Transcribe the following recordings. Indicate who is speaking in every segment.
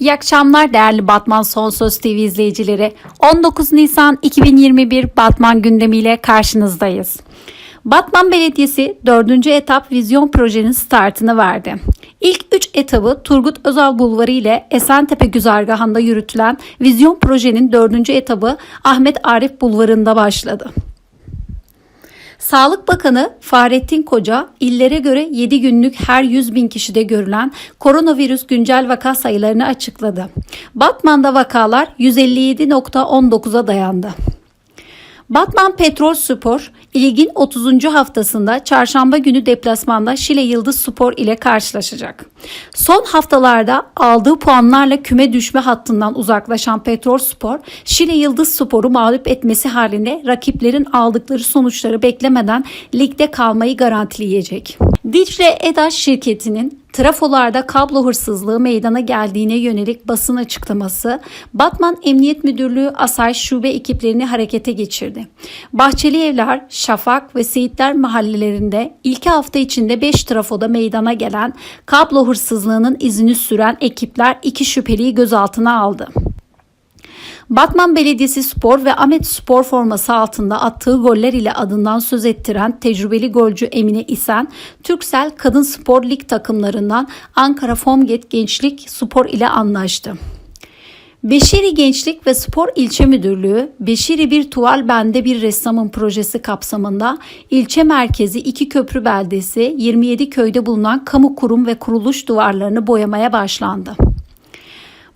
Speaker 1: İyi akşamlar değerli Batman Son Söz TV izleyicileri. 19 Nisan 2021 Batman gündemiyle karşınızdayız. Batman Belediyesi 4. etap vizyon projenin startını verdi. İlk 3 etabı Turgut Özal Bulvarı ile Esentepe güzergahında yürütülen vizyon projenin 4. etabı Ahmet Arif Bulvarı'nda başladı. Sağlık Bakanı Fahrettin Koca, illere göre 7 günlük her 100 bin kişide görülen koronavirüs güncel vaka sayılarını açıkladı. Batman'da vakalar 157.19'a dayandı. Batman Petrol Spor, ligin 30. haftasında çarşamba günü deplasmanda Şile Yıldız Spor ile karşılaşacak. Son haftalarda aldığı puanlarla küme düşme hattından uzaklaşan Petrol Spor, Şile Yıldız Spor'u mağlup etmesi halinde rakiplerin aldıkları sonuçları beklemeden ligde kalmayı garantileyecek. Dicle Edaş şirketinin trafolarda kablo hırsızlığı meydana geldiğine yönelik basın açıklaması Batman Emniyet Müdürlüğü Asayiş Şube ekiplerini harekete geçirdi. Bahçeli Evler, Şafak ve Seyitler mahallelerinde ilk hafta içinde 5 trafoda meydana gelen kablo hırsızlığının izini süren ekipler iki şüpheliyi gözaltına aldı. Batman Belediyesi Spor ve Ahmet Spor forması altında attığı goller ile adından söz ettiren tecrübeli golcü Emine İsen, Türksel Kadın Spor Lig takımlarından Ankara Fomget Gençlik Spor ile anlaştı. Beşiri Gençlik ve Spor İlçe Müdürlüğü, Beşiri Bir Tuval Bende Bir Ressamın projesi kapsamında ilçe merkezi iki köprü beldesi 27 köyde bulunan kamu kurum ve kuruluş duvarlarını boyamaya başlandı.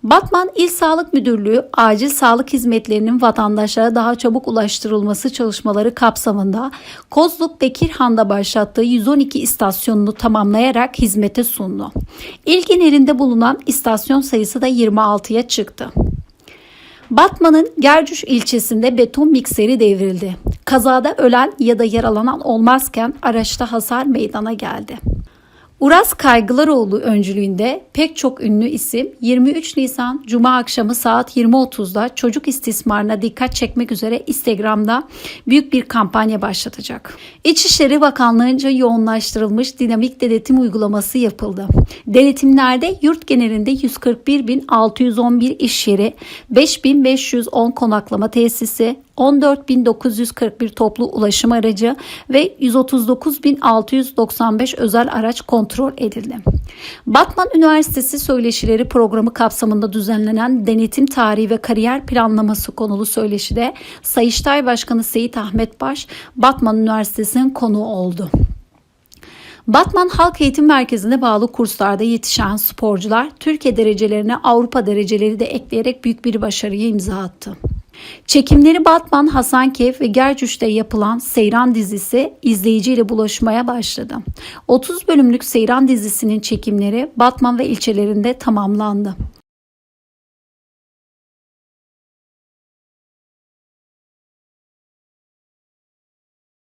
Speaker 1: Batman İl Sağlık Müdürlüğü acil sağlık hizmetlerinin vatandaşlara daha çabuk ulaştırılması çalışmaları kapsamında Kozluk Bekirhan'da başlattığı 112 istasyonunu tamamlayarak hizmete sundu. İl genelinde bulunan istasyon sayısı da 26'ya çıktı. Batman'ın Gercüş ilçesinde beton mikseri devrildi. Kazada ölen ya da yaralanan olmazken araçta hasar meydana geldi. Uras Kaygılaroğlu öncülüğünde pek çok ünlü isim 23 Nisan Cuma akşamı saat 20.30'da çocuk istismarına dikkat çekmek üzere Instagram'da büyük bir kampanya başlatacak. İçişleri Bakanlığı'nca yoğunlaştırılmış dinamik denetim uygulaması yapıldı. Denetimlerde yurt genelinde 141.611 iş yeri, 5.510 konaklama tesisi, 14.941 toplu ulaşım aracı ve 139.695 özel araç kontrol edildi. Batman Üniversitesi Söyleşileri programı kapsamında düzenlenen denetim tarihi ve kariyer planlaması konulu söyleşide Sayıştay Başkanı Seyit Ahmet Baş, Batman Üniversitesi'nin konuğu oldu. Batman Halk Eğitim Merkezi'ne bağlı kurslarda yetişen sporcular Türkiye derecelerine Avrupa dereceleri de ekleyerek büyük bir başarıya imza attı. Çekimleri Batman, Hasankeyf ve Gercüş'te yapılan Seyran dizisi izleyiciyle bulaşmaya başladı. 30 bölümlük Seyran dizisinin çekimleri Batman ve ilçelerinde tamamlandı.